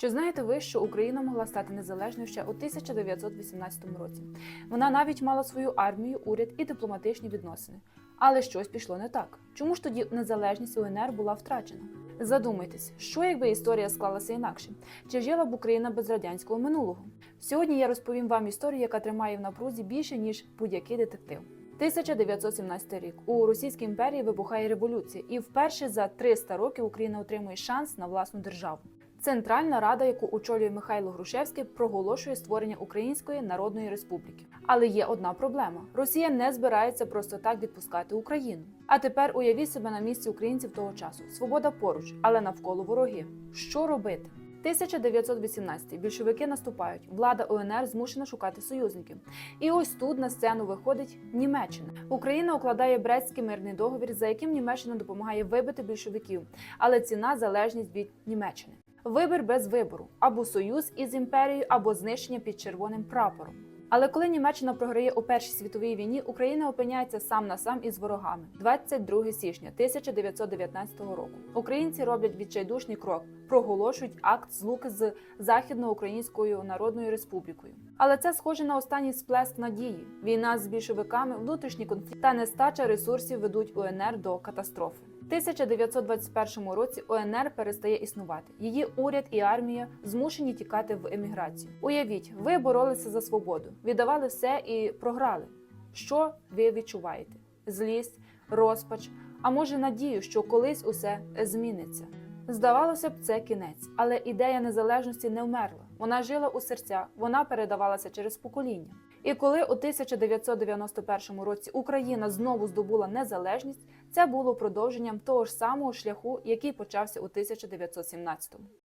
Чи знаєте ви, що Україна могла стати незалежною ще у 1918 році? Вона навіть мала свою армію, уряд і дипломатичні відносини. Але щось пішло не так. Чому ж тоді незалежність УНР була втрачена? Задумайтесь, що якби історія склалася інакше? Чи жила б Україна без радянського минулого? Сьогодні я розповім вам історію, яка тримає в напрузі більше ніж будь-який детектив. 1917 рік у Російській імперії вибухає революція, і вперше за 300 років Україна отримує шанс на власну державу. Центральна рада, яку очолює Михайло Грушевський, проголошує створення Української Народної Республіки. Але є одна проблема: Росія не збирається просто так відпускати Україну. А тепер уявіть себе на місці українців того часу. Свобода поруч, але навколо вороги. Що робити? 1918 більшовики наступають. Влада УНР змушена шукати союзників. І ось тут на сцену виходить Німеччина. Україна укладає Брестський мирний договір, за яким Німеччина допомагає вибити більшовиків, але ціна залежність від Німеччини. Вибір без вибору або союз із імперією, або знищення під червоним прапором. Але коли Німеччина програє у Першій світовій війні, Україна опиняється сам на сам із ворогами. 22 січня 1919 року. Українці роблять відчайдушний крок, проголошують акт злуки з Західноукраїнською Народною Республікою. Але це схоже на останній сплеск надії. Війна з більшовиками, внутрішні конфлікти та нестача ресурсів ведуть УНР до катастрофи. В 1921 році УНР перестає існувати. Її уряд і армія змушені тікати в еміграцію. Уявіть, ви боролися за свободу, віддавали все і програли. Що ви відчуваєте? Злість, розпач, а може надію, що колись усе зміниться. Здавалося б, це кінець, але ідея незалежності не вмерла. Вона жила у серцях, вона передавалася через покоління. І коли у 1991 році Україна знову здобула незалежність, це було продовженням того ж самого шляху, який почався у 1917-му.